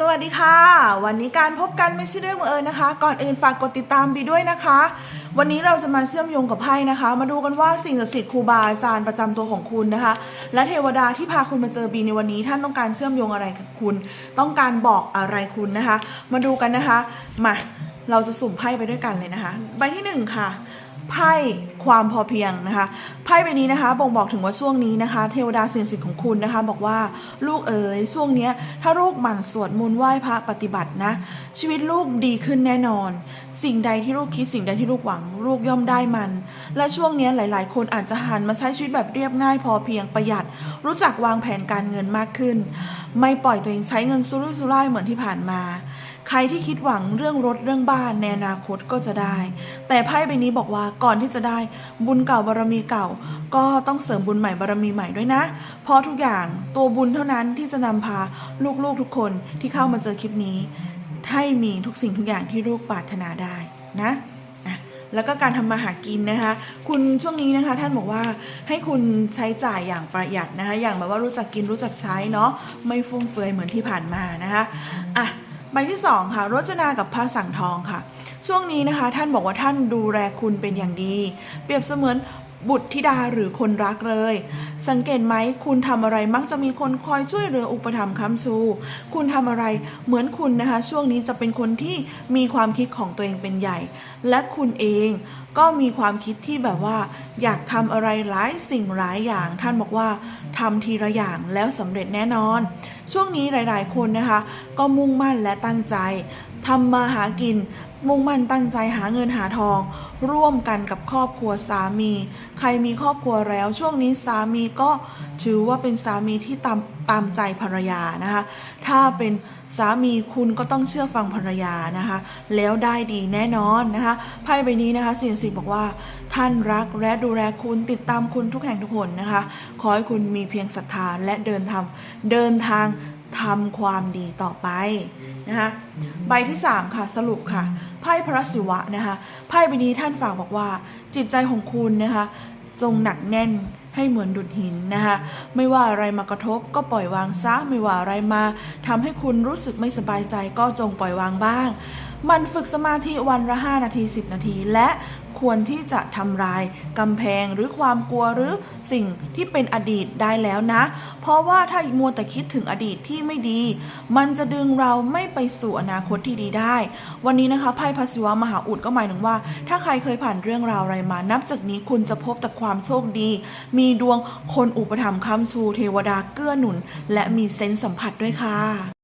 สวัสดีค่ะ วันนี้การพบกันไม่ใช่เรื่องบังเอิญนะคะ ก่อนอื่นฝากกดติดตามบีด้วยนะคะ วันนี้เราจะมาเชื่อมโยงกับไพ่นะคะ มาดูกันว่าสิ่งศักดิ์สิทธิ์ครูบาอาจารย์ประจำตัวของคุณนะคะ และเทวดาที่พาคุณมาเจอบีในวันนี้ ท่านต้องการเชื่อมโยงอะไรกับคุณ ต้องการบอกอะไรคุณนะคะ มาดูกันนะคะมาเราจะสุ่มไพ่ไปด้วยกันเลยนะคะ ใบที่หนึ่งค่ะ ไพ่ความพอเพียงนะคะไพ่ใบนี้นะคะบ่งบอกถึงว่าช่วงนี้นะคะ เทวดาสิ่งสิทธิ์ของคุณนะคะ บอกว่าลูกเอ๋ยช่วงเนี้ยถ้าลูกหมั่นสวดมนต์ไหว้พระปฏิบัตินะ ชีวิตลูกดีขึ้นแน่นอน สิ่งใดที่ลูกคิดสิ่งใดที่ลูกหวัง ลูกย่อมได้มัน และช่วงเนี้ยหลาย ๆ คนอาจจะหันมาใช้ชีวิตแบบเรียบง่ายพอเพียงประหยัด รู้จักวางแผนการเงินมากขึ้น ไม่ปล่อยตัวเองใช้เงินสุรุ่ยสุร่ายเหมือนที่ผ่านมา ใครที่คิดหวังเรื่องรถเรื่องบ้านในอนาคตก็จะได้ แต่ไพ่ใบนี้บอกว่าก่อนที่จะได้บุญเก่าบารมีเก่า ก็ต้องเสริมบุญใหม่บารมีใหม่ด้วยนะ เพราะทุกอย่างตัวบุญเท่านั้นที่จะนำพาลูกๆทุกคนที่เข้ามาเจอคลิปนี้ให้มีทุกสิ่งทุกอย่างที่ลูกปรารถนาได้นะแล้วก็การทำมาหากินนะคะ คุณช่วงนี้นะคะ ท่านบอกว่าให้คุณใช้จ่ายอย่างประหยัดนะคะ อย่างแบบว่ารู้จักกินรู้จักใช้เนาะไม่ฟุ่มเฟือยเหมือนที่ผ่านมานะคะอะ ใบที่สองค่ะรจนากับพระสังทองค่ะ ช่วงนี้นะคะ ท่านบอกว่าท่านดูแลคุณเป็นอย่างดี เปรียบเสมือนบุตรธิดาหรือคนรักเลย สังเกตไหมคุณทำอะไรมักจะมีคนคอยช่วยเหลืออุปถัมภ์ค้ำชู คุณทำอะไรเหมือนคุณนะคะ ช่วงนี้จะเป็นคนที่มีความคิดของตัวเองเป็นใหญ่ และคุณเองก็มีความคิดที่แบบว่า อยากทำอะไรหลายสิ่งหลายอย่าง ท่านบอกว่าทำทีละอย่างแล้วสำเร็จแน่นอน ช่วงนี้หลาย ๆ คนนะคะ ก็มุ่งมั่นและตั้งใจทำมาหากินมุ่งมั่นตั้งใจหาเงินหาทอง ร่วมกันกับครอบครัวสามี ใครมีครอบครัวแล้ว ช่วงนี้สามีก็ถือว่าเป็นสามีที่ตามตามใจภรรยานะคะ ถ้าเป็นสามีคุณก็ต้องเชื่อฟังภรรยานะคะ แล้วได้ดีแน่นอนนะคะไพ่ใบนี้นะคะสิ่สิ่บอกว่า ท่านรักและดูแลคุณติดตามคุณทุกแห่งทุกคนนะคะ ขอให้คุณมีเพียงศรัทธาและเดินทำเดินทาง ทำความดีต่อไปนะคะใบที่3ค่ะสรุปค่ะไพ่พระศิวะนะคะไพ่ใบนี้ท่านฝากบอกว่า จิตใจของคุณนะคะจงหนักแน่นให้เหมือนดุดหินนะคะไม่ว่าอะไรมากระทบก็ปล่อยวางซะไม่ว่าอะไรมาทำให้คุณรู้สึกไม่สบายใจก็จงปล่อยวางบ้าง มันฝึกสมาธิวันละ5นาที 10 นาที และ ควรที่จะทำลายกำแพงหรือความกลัวหรือสิ่งที่เป็นอดีตได้แล้วนะ เพราะว่าถ้ามัวแต่คิดถึงอดีตที่ไม่ดี มันจะดึงเราไม่ไปสู่อนาคตที่ดีได้ วันนี้นะคะไพ่พระศิวะมหาอุดก็หมายถึงว่า ถ้าใครเคยผ่านเรื่องราวอะไรมา นับจากนี้คุณจะพบแต่ความโชคดี มีดวงคนอุปถัมภ์คำชูเทวดาเกื้อหนุน และมีเซนส์สัมผัสด้วยค่ะ